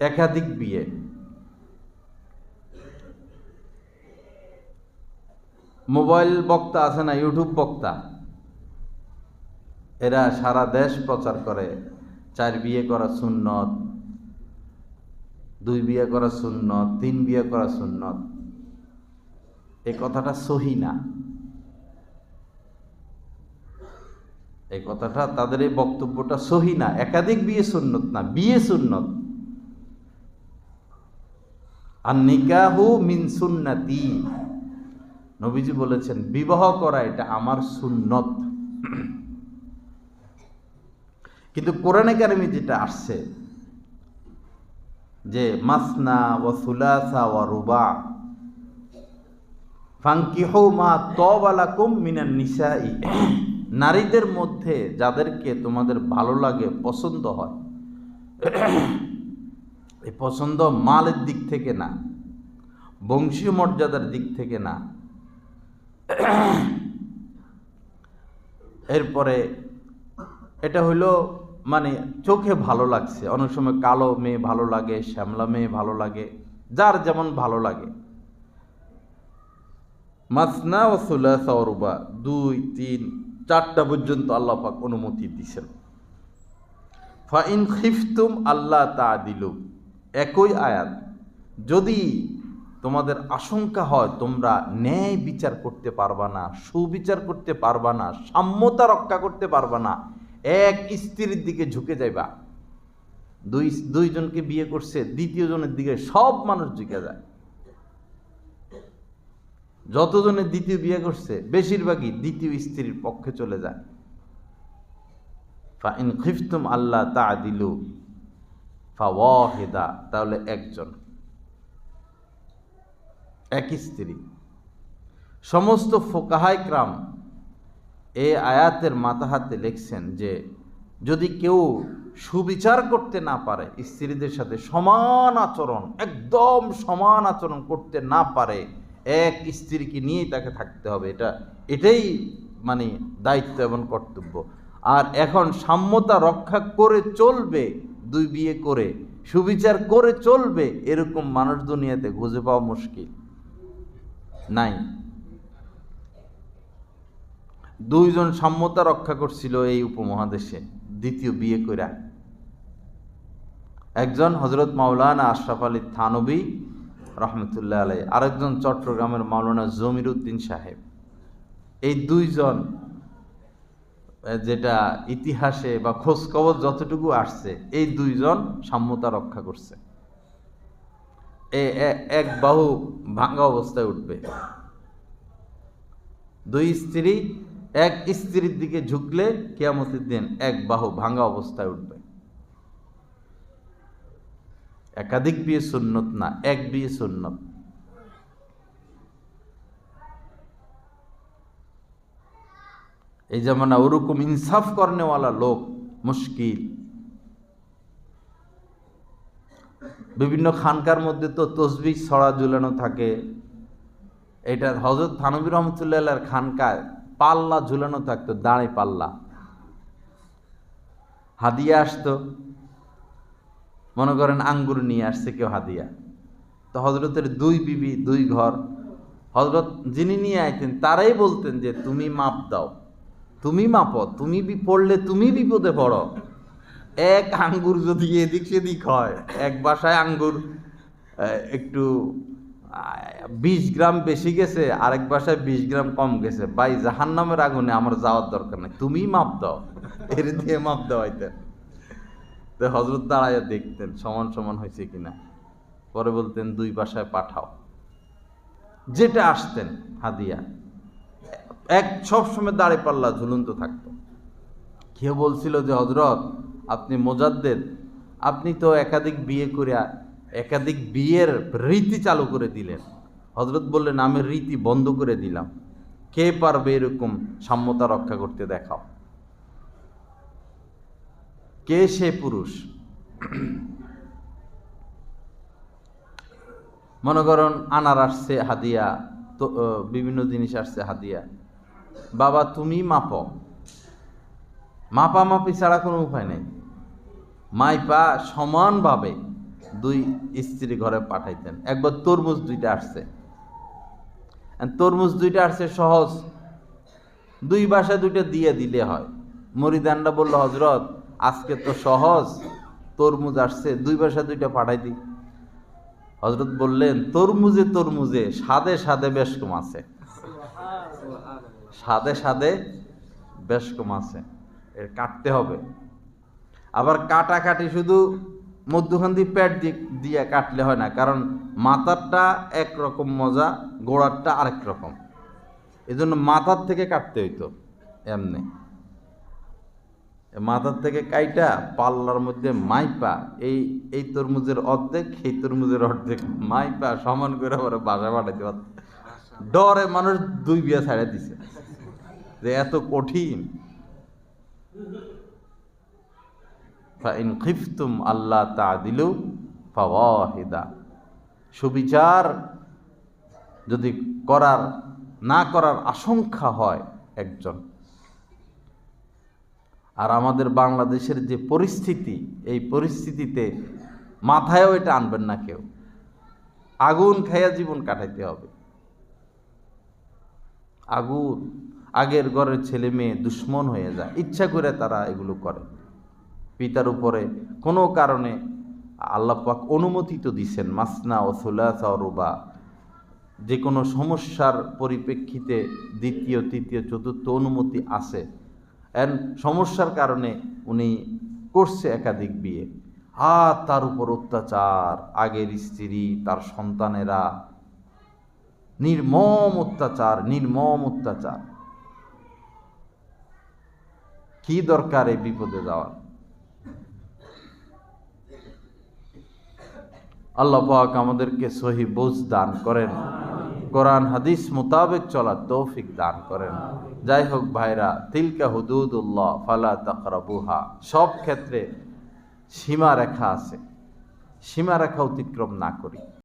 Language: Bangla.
একাধিক বিয়ে। মোবাইল বক্তা আছে না, ইউটিউব বক্তা? এরা সারা দেশ প্রচার করে। চার বিয়ে করা সুন্নত, দুই বিয়ে করা সুন্নত, তিন বিয়ে করা সুন্নত। এই কথাটা সহি না? এই কথাটা, তাদের এই বক্তব্যটা সহি না? একাধিক বিয়ে সুন্নত না? বিয়ে সুন্নত। আর নিকাহু মিন সুন্নাতি। নবীজি বলেছেন, বিবাহ করা এটা আমার সুন্নত। কিন্তু কোরআন একাডেমি যেটা আসছে, যে মাসনা ও সুলাসা ও রুবা ফাঙ্কি ফাঙ্কিহু মা তবালাকুম মিনান নিসাই। নারীদের মধ্যে যাদেরকে তোমাদের ভালো লাগে, পছন্দ হয় এই পছন্দ মালের দিক থেকে না, বংশীয় মর্যাদার দিক থেকে না। এরপরে এটা হইল মানে চোখে ভালো লাগছে। অনেক সময় কালো মেয়ে ভালো লাগে, শ্যামলা মেয়ে ভালো লাগে, যার যেমন ভালো লাগে। মাসনা ও সুলাসা ও দুই, তিন, চারটা পর্যন্ত আল্লাহ পাক অনুমতি দিছেন। ফাইন খিফতুম আল্লাহ তা দিল একই আয়াত, যদি তোমাদের আশঙ্কা হয় তোমরা ন্যায় বিচার করতে পারবা না, সুবিচার করতে পারবা না, সাম্যতা রক্ষা করতে পারবা না, এক স্ত্রীর দিকে ঝুঁকে যাইবা। দুই, দুইজনকে বিয়ে করছে দ্বিতীয় জনের দিকে সব মানুষ ঝুঁকে যায়। যতজনের দ্বিতীয় বিয়ে করছে, বেশিরভাগই দ্বিতীয় স্ত্রীর পক্ষে চলে যায়। ফাইন খিফতুম আল্লাহ তা দিলু ফা ওয়াহিদা তাহলে একজন। এক স্ত্রী। সমস্ত ফোকাহাই ক্রাম এই আয়াতের মাথা হাতে লিখছেন যে, যদি কেউ সুবিচার করতে না পারে, স্ত্রীদের সাথে সমান আচরণ, একদম সমান আচরণ করতে না পারে, এক স্ত্রীকে নিয়েই তাকে থাকতে হবে। এটা, এটাই মানে দায়িত্ব এবং কর্তব্য। আর এখন সাম্যতা রক্ষা করে চলবে, দুই বিয়ে করে, সুবিচার করে চলবে, এরকম মানুষ দুনিয়াতে খুঁজে পাওয়া মুশকিল। নাই। দুইজন সাম্যতা রক্ষা করছিল এই উপমহাদেশে, দ্বিতীয় বিয়ে কইরা। একজন হজরত মাওলানা আশরাফ আলী থানবী, রহমতুল্লাহ আলাই আরেকজন চট্টগ্রামের মাওলানা জমির উদ্দিন সাহেব। এই দুইজন যেটা ইতিহাসে বা খোঁজখবর যতটুকু আসছে, এই দুইজন সাম্যতা রক্ষা করছে। এক বাহু ভাঙ্গা অবস্থায় উঠবে। দুই স্ত্রী, এক স্ত্রীর দিকে ঝুঁকলে কেয়ামতের দিন এক বাহু ভাঙ্গা অবস্থায় উঠবে। একাধিক বিয়ে সুন্নত না, এক বিয়ে সুন্নত। এই জামানা ওরকম ইনসাফ করনেওয়ালা লোক মুশকিল। বিভিন্ন খানকার মধ্যে তো তসবি ছড়া ঝুলানো থাকে। এটা হজরত থানবির রহমতুল্লাহ খানকায় পাল্লা ঝুলানো থাকতো, দাঁড়ে পাল্লা। হাদিয়া আসতো। মনে করেন আঙ্গুর নিয়ে আসছে কেউ হাদিয়া। তো হজরতের দুই বিবি, দুই ঘর। হজরত যিনি নিয়ে আইতেন, তারাই বলতেন যে, তুমি মাপ দাও। তুমি মাপ তুমি পড়লে তুমি বিপদে পড়ো। এক আঙ্গুর যদি এদিক সেদিক হয়, এক বাসায় আঙ্গুর একটু বিশ গ্রাম বেশি গেছে, আরেক বাসায় বিশ গ্রাম কম গেছে। ভাই জাহান নামের আগুনে আমার যাওয়ার দরকার নেই। তুমি মাপ দাও, এর দিয়ে মাপ দেওয়াইতেন তো হজরত দাঁড়াইয়া দেখতেন, সমান সমান হয়েছে কিনা। পরে বলতেন, দুই বাসায় পাঠাও। যেটা আসতেন, হাদিয়া। এক সবসময় দাঁড়ে পাল্লা ঝুলন্ত থাকতো। কেউ বলছিল যে হজরত আপনি মোজাদ্দেদ। আপনি তো একাধিক বিয়ে করে একাধিক বিয়ের রীতি চালু করে দিলেন। হজরত বললেন, আমি রীতি বন্ধ করে দিলাম। কে পারবে এরকম সাম্যতা রক্ষা করতে দেখাও? কে সে পুরুষ? মনে করুন, আনার আসছে হাদিয়া, তো বিভিন্ন জিনিস আসছে হাদিয়া। বাবা, তুমি মাপ। মাপামাপি ছাড়া কোনো উপায় নেই। মাইপা সমানভাবে দুই স্ত্রী ঘরে পাঠাইতেন। একবার তরমুজ দুইটা আসছে। তরমুজ দুইটা আসছে সহজ। দুই বাসায় দুইটা দিয়ে দিলে হয়। মরিদানরা বলল হজরত আজকে তো সহজ। তরমুজ আসছে, দুই বাসায় দুইটা পাঠাই দিই। হজরত বললেন, তরমুজে তরমুজে সাদে সাদে বেশ কম আছে। স্বাদে স্বাদে বেশ কম আছে। এর কাটতে হবে। আবার কাটাকাটি শুধু মধ্যখান দিয়ে পেট দিয়ে কাটলে হয় না, কারণ মাথারটা একরকম মজা, গোড়ারটা আরেক রকম। এই জন্য মাথার থেকে কাটতে হইতো, এমনি। মাথার থেকে কাইটা পাল্লার মধ্যে মাইপা, এই এই তরমুজের অর্ধেক এই তরমুজের অর্ধেক মাইপা সমান করে পরে বাসা পাঠাইতে পারত ডরে মানুষ দুই বিয়া ছাড়া দিছে। যে এত কঠিন। আল্লাহ তা দিলু ফাওয়াহিদা। সুবিচার যদি করার, না করার আশঙ্কা হয় একজন। আর আমাদের বাংলাদেশের যে পরিস্থিতি, এই পরিস্থিতিতে মাথায়ও এটা আনবেন না কেউ। আগুন খাইয়া জীবন কাটাইতে হবে। আগুন, আগের ঘরের ছেলে মেয়ে দুশ্মন হয়ে যায়। ইচ্ছা করে তারা এগুলো করে। পিতার উপরে কোনো কারণে আল্লাহ পাক অনুমতি তো দিছেন মাসনা ও সুলাসা রুবা। যে কোনো সমস্যার পরিপ্রেক্ষিতে দ্বিতীয়, তৃতীয়, চতুর্থ অনুমতি আছে। এন সমস্যার কারণে উনি করছে একাধিক বিয়ে। আর তার উপর অত্যাচার। আগের স্ত্রী, তার সন্তানেরা নির্মম অত্যাচার নির্মম অত্যাচার কি দরকার এই বিপদে যাওয়ার? আল্লাহ পাক আমাদেরকে সহি বুঝ দান করেন। কোরআন, হাদিস মোতাবেক চলার তৌফিক দান করেন। যাই হোক ভাইরা, তিলকা হুদুদুল্লাহ ফালা তাকরাবুহা। সব ক্ষেত্রে সীমা রেখা আছে। সীমা রেখা অতিক্রম না করি।